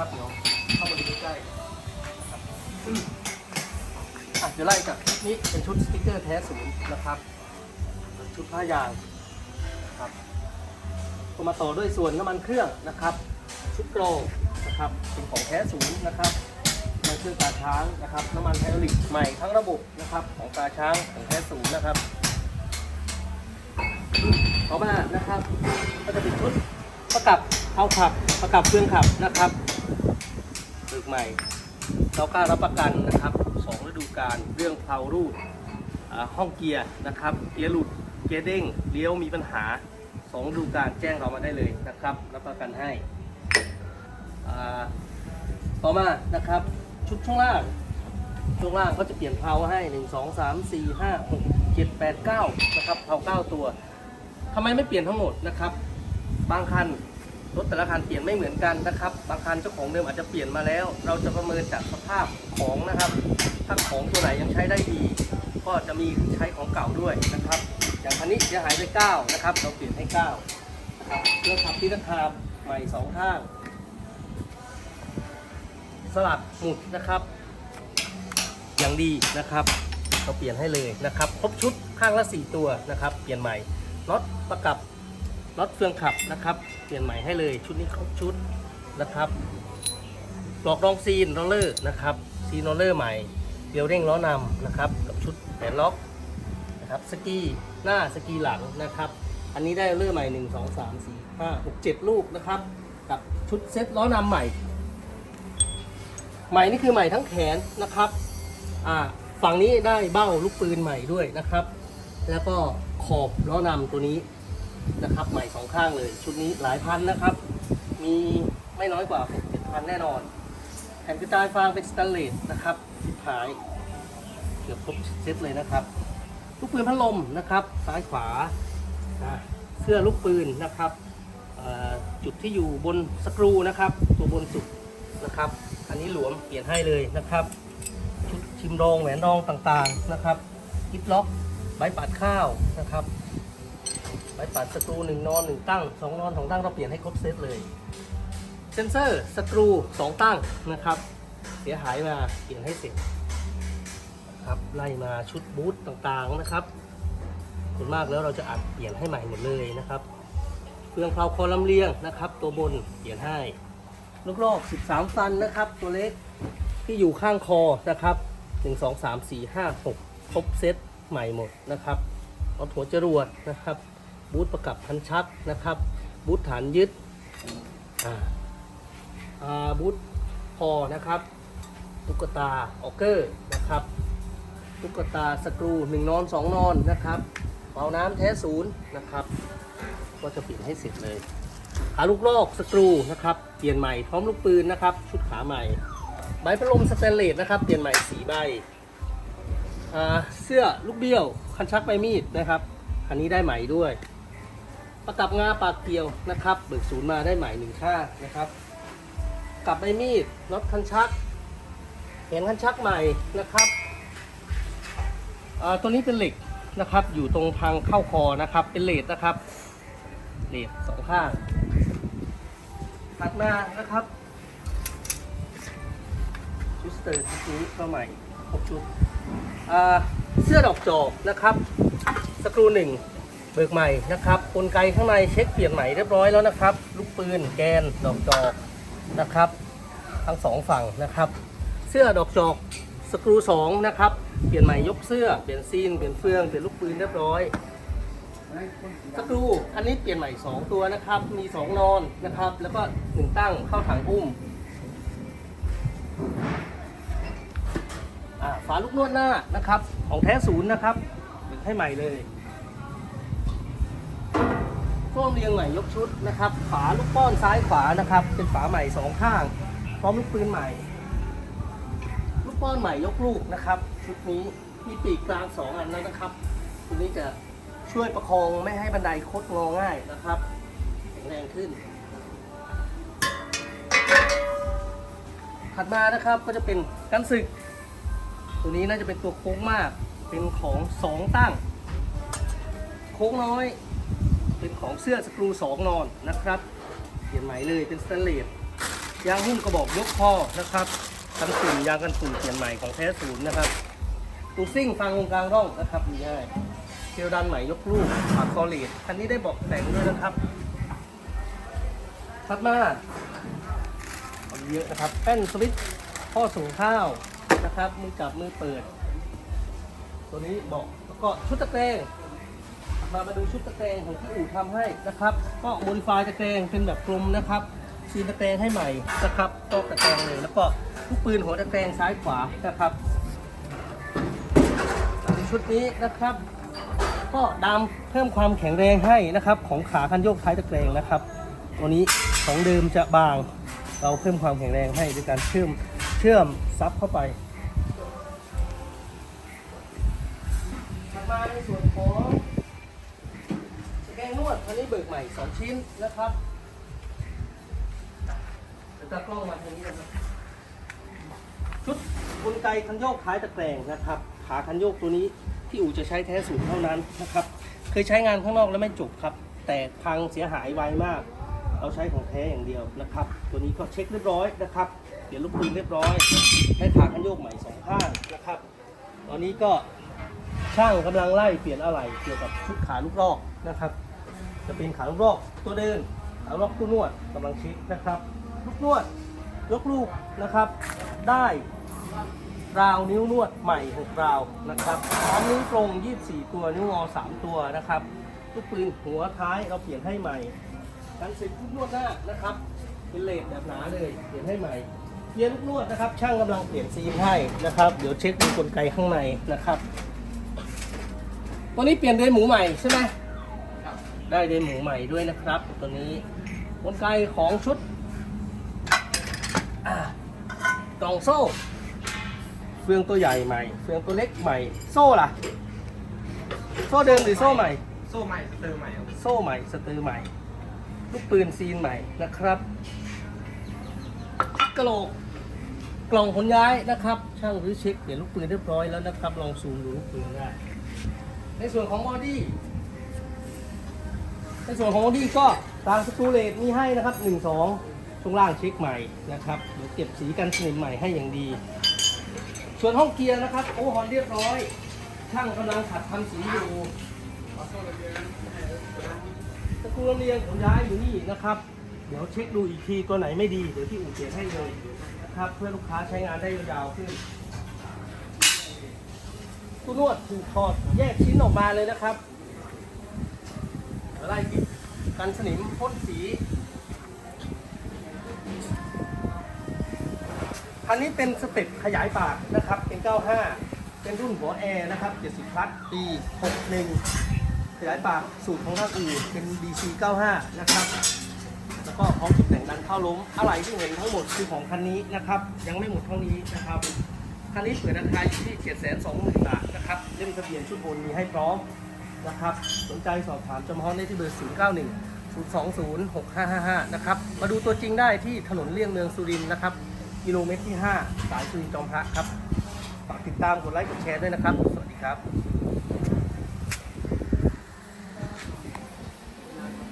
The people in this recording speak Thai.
นะครับเดี๋ยวเข้ามาดูใกล้ๆอะเดี๋ยวไล่จากชุดนี้เป็นชุดสติ๊กเกอร์แท้ศูนย์นะครับ ชุดผ้ายางครับก็มาต่อด้วยส่วนน้ำมันเครื่องนะครับ ชุดโกรองนะครับเป็นของแท้ศูนย์นะครับมันเครื่องตาช้างนะครับน้ำมันไฮดรอลิกใหม่ทั้งระบบนะครับ ของตาช้างของแท้ศูนย์นะครับต่อมานะครับ ก็จะเป็นชุดประกับเท้าขับประกับเครื่องขับนะครับ ตึกใหม่ เรากล้ารับประกันนะครับสองฤดูกาลเรื่องเพลารูดอ่ห้องเกียร์นะครับ เกียร์หลุด เกียร์เด้ง เลี้ยวมีปัญหาสองฤดูการแจ้งเรามาได้เลยนะครับ รับประกันให้ต่อมานะครับ ชุดช่วงล่างช่วงล่างก็จะเปลี่ยนเพลาให้ 1 2 3 4 5 6 7 8 9 นะครับเพลา9 ตัวทำไมไม่เปลี่ยนทั้งหมดนะครับ บางคัน รถแต่ละคันเปลี่ยนไม่เหมือนกันนะครับบางคันเจ้าของเดิมอาจจะเปลี่ยนมาแล้ว เราจะประเมินจากสภาพของนะครับ ถ้าของตัวไหนยังใช้ได้ดี ก็จะมีใช้ของเก่าด้วยนะครับ อย่างคันนี้เสียหายไป9นะครับเราเปลี่ยนให้9นะครับเครื่องขับที่ราคาใหม่สองข้างสลักหมุดนะครับ อย่างดีนะครับเราเปลี่ยนให้เลยนะครับ ครบชุดข้างละ 4 ตัวนะครับ เปลี่ยนใหม่น็อตประกับน็อตเฟืองขับนะครับ ปลี่ยนใหม่ให้เลย ชุดนี้ครบชุดนะครับปลอกรองซีนโรลเลอร์นะครับซีนโรลเลอร์ใหม่เดียวเร่งล้อนำนะครับกับชุดแผนล็อกนะครับสกีหน้าสกีหลังนะครับ อันนี้ได้โรลเลอร์ใหม่ 1 2 3 4 5 6 7 ลูกนะครับ กับชุดเซ็ตล้อนำใหม่ ใหม่นี่คือใหม่ทั้งแขนนะครับอ่าฝั่งนี้ได้เบ้าลูกปืนใหม่ด้วยนะครับ แล้วก็ขอบล้อนำตัวนี้ นะครับ ใหม่สองข้างเลย ชุดนี้หลายพันนะครับ มีไม่น้อยกว่า6 7พันแน่นอน แผ่นกระจายฟางเป็นสแตนเลสนะครับสุดท้าย เกือบครบเซตเลยนะครับ ลูกปืนพัดลมนะครับ ซ้ายขวา เสื้อลูกปืนนะครับจุดที่อยู่บนสกรูนะครับ ตัวบนสุดนะครับ อันนี้หลวมเปลี่ยนให้เลยนะครับ ชุดชิมรองแหวนรองต่างๆนะครับกิฟล็อกใบปัดข้าวนะครับ ใบปัดสกรูหนึ่งนอนหนึ่งตั้งสองนอนสองตั้งเราเปลี่ยนให้ครบเซตเลย เซนเซอร์สกรูสองตั้งนะครับ เสียหายมาเปลี่ยนให้เสร็จครับไล่มาชุดบูทต่างๆนะครับส่วนมากแล้วเราจะอัดเปลี่ยนให้ใหม่หมดเลยนะครับเครื่องเพลาคอลำเลียงนะครับ ตัวบนเปลี่ยนให้ลูกลอก13 ฟันนะครับ ตัวเล็กที่อยู่ข้างคอนะครับ 1 2 3 4 5 6 ครบเซตใหม่หมดนะครับรถหัวจรวดนะครับ บูทประกับพันชักนะครับ บูทฐานยึดบูทพอนะครับตุ๊กตาออกเกอร์นะครับตุ๊กตาสกรูหนึ่งนอนสองนอนนะครับเป่าน้ำแท้ศูนย์นะครับ ก็จะเปลี่ยนให้เสร็จเลยขาลูกลอกสกรูนะครับเปลี่ยนใหม่พร้อมลูกปืนนะครับ ชุดขาใหม่ ใบพัดลมสแตนเลสนะครับ เปลี่ยนใหม่สีใบเสื้อลูกเบี้ยว คันชักใบมีดนะครับ อันนี้ได้ใหม่ด้วย ประกับงาปากเกลียวนะครับ เบิกศูนย์มาได้ใหม่หนึ่งค่านะครับ กับใบมีดน็อตคันชักแขนคันชักใหม่นะครับอ่าตัวนี้เป็นเหล็กนะครับ อยู่ตรงทางเข้าคอนะครับ เป็นเลดนะครับเลดสองข้างถัดมานะครับชุดสเตอร์ชุดนี้ก็ใหม่ครบชุดอ่าเสื้อดอกจอกนะครับ สกรูหนึ่ง เบิกใหม่นะครับกลไกข้างในเช็คเปลี่ยนใหม่เรียบร้อยแล้วนะครับ ลูกปืนแกนดอกจอกนะครับ ทั้งสองฝั่งนะครับ เสื้อดอกจอกสกรูสองนะครับเปลี่ยนใหม่ยกเสื้อเปลี่ยนซีนเปลี่ยนเฟืองเปลี่ยนลูกปืนเรียบร้อยสกรูอันนี้เปลี่ยนใหม่ 2 ตัวนะครับ มี 2 นอนนะครับ แล้วก็1ตั้งเข้าถังอุ้มฝาลูกนวดหน้านะครับ ของแท้ศูนย์นะครับ ให้ใหม่เลย ช่วงเรียงใหม่ยกชุดนะครับ ฝาลูกป้อนซ้ายขวานะครับ เป็นฝาใหม่สองข้าง พร้อมลูกปืนใหม่ ลูกป้อนใหม่ยกลูกนะครับ ชุดนี้มีปีกกลางสองอันแล้วนะครับชุดนี้จะช่วยประคองไม่ให้บันไดคดงอง่ายนะครับแข็งแรงขึ้น ถัดมานะครับก็จะเป็นกันศึก ตัวนี้น่าจะเป็นตัวโค้งมาก เป็นของสองตั้ง โค้งน้อย เป็นของเสื้อสกรูสองนอนนะครับเปลี่ยนใหม่เลยเป็นสแตนเลสยางหุ้มกระบอกยกข้อนะครับกันฝุ่นยางกันฝุ่นเปลี่ยนใหม่ของแท้ศูนย์นะครับตูซิ่งฟังตรงกลางร่องนะครับมีง่ายเกลดันใหม่ยกลูกปากคอลีดคันนี้ได้บอกแต่งด้วยนะครับถัดมาเอาเยอะนะครับแป้นสวิตช์ข้อส่งข้าวนะครับมือจับมือเปิด ตัวนี้บอกแล้วก็ชุดตะแกรง มามาดูชุดตะแกรงของที่อู่ทำให้นะครับ ก็โมดิฟายตะแกรงเป็นแบบกลมนะครับซีนตะแกรงให้ใหม่นะครับตอกตะแกรงเลย แล้วก็ลูกปืนหัวตะแกรงซ้ายขวานะครับชุดนี้นะครับ ก็ดามเพิ่มความแข็งแรงให้นะครับ ของขาคันโยกท้ายตะแกรงนะครับตัวนี้ของเดิมจะบาง เราเพิ่มความแข็งแรงให้ด้วยการเชื่อมเชื่อมซับเข้าไปมาในส่วนของ สแกนวดอันนี้เบิกใหม่2ชิ้นนะครับเดี๋ยวตากล้องมาทางนี้นะครับ ชุดกลไกคันโยกท้ายตะแกรงนะครับ ขาคันโยกตัวนี้ที่อู่จะใช้แท้สูตรเท่านั้นนะครับ เคยใช้งานข้างนอกแล้วไม่จบครับ แต่พังเสียหายไวมาก เราใช้ของแท้อย่างเดียวนะครับ ตัวนี้ก็เช็คเรียบร้อยนะครับ เดี๋ยวลูกปืนเรียบร้อยได้ขาคันโยกใหม่สองข้างนะครับ ตอนนี้ก็ช่างกำลังไล่เปลี่ยนอะไรเกี่ยวกับชุดขาลูกลอกนะครับ จะเป็นขาลูกลอกตัวเดินขาลูกลอกตู้นวดกำลังเช็คนะครับ ลูกนวดยกลูกนะครับ ได้ราวนิ้วนวดใหม่ 6 ราวนะครับพร้อมนิ้วตรง 24 ตัวนิ้วงอ 3 ตัวนะครับลูกปืนหัวท้ายเราเปลี่ยนให้ใหม่การสิบลูกนวดหน้านะครับ เป็นเลดแบบหนาเลยเปลี่ยนให้ใหม่เปลี่ยนลูกนวดนะครับ ช่างกำลังเปลี่ยนซีมให้นะครับ เดี๋ยวเช็คดูกลไกข้างในนะครับตัวนี้เปลี่ยนเดินหมูใหม่ใช่ไหม ได้เดนหมูใหม่ด้วยนะครับตัวนี้กลไกของชุดอ่ากล่องโซ่ เฟืองตัวใหญ่ใหม่ เฟืองตัวเล็กใหม่ โซ่ล่ะ โซ่เดิมหรือโซ่ใหม่ โซ่ใหม่สเตอร์ใหม่ครับโซ่ใหม่สเตอร์ใหม่ ลูกปืนซีนใหม่นะครับ กระโหลกกล่องขนย้ายนะครับ ช่างหรือเช็คเดี๋ยวลูกปืนเรียบร้อยแล้วนะครับ ลองซูมดูลูกปืนได้ ในส่วนของบอดี้ ในส่วนของบอดี้ก็ตามสกูเลตมีให้นะครับ 1 2ช่วงล่างเช็คใหม่นะครับเดี๋ยวเก็บสีกันสนิมใหม่ให้อย่างดี ส่วนห้องเกียร์นะครับโอ้ฮอนเรียบร้อย ช่างกำลังขัดทำสีอยู่ขอโซ่ระเบียงให้ตัวนั้นสกรูลำเลียงขนย้ายอยู่นี่นะครับ เดี๋ยวเช็คดูอีกทีตัวไหนไม่ดีเดี๋ยวที่อู่เปลี่ยนให้เลยนะครับเพื่อลูกค้าใช้งานได้ยาวขึ้นตู้นวดถูกถอดแยกชิ้นออกมาเลยนะครับ ไล่ปิดกันสนิมพ่นสี คันนี้เป็นสเต็ปขยายปากนะครับ เป็น 95 เป็นรุ่นหัวแอร์นะครับ 70พลัสปี 61 ขยายปากสูตรของทางอื่นเป็น DC 95 นะครับ แล้วก็พร้อมตกแต่งดันเข้าล้ม อะไรที่เห็นทั้งหมดคือของคันนี้นะครับ ยังไม่หมดเท่านี้นะครับคันนี้เปิดราคาอยู่ที่ 720,000 บาทนะครับเล่มทะเบียนชุดบนมีให้พร้อม นะครับ สนใจสอบถามจำเพาะได้ที่เบอร์ 091 020 6555 นะครับ มาดูตัวจริงได้ที่ถนนเลี่ยงเมืองสุรินทร์นะครับ กิโลเมตรที่ 5 สายสุรินทร์จอมพระครับ ฝากติดตามกดไลค์กดแชร์ด้วยนะครับ สวัสดีครับ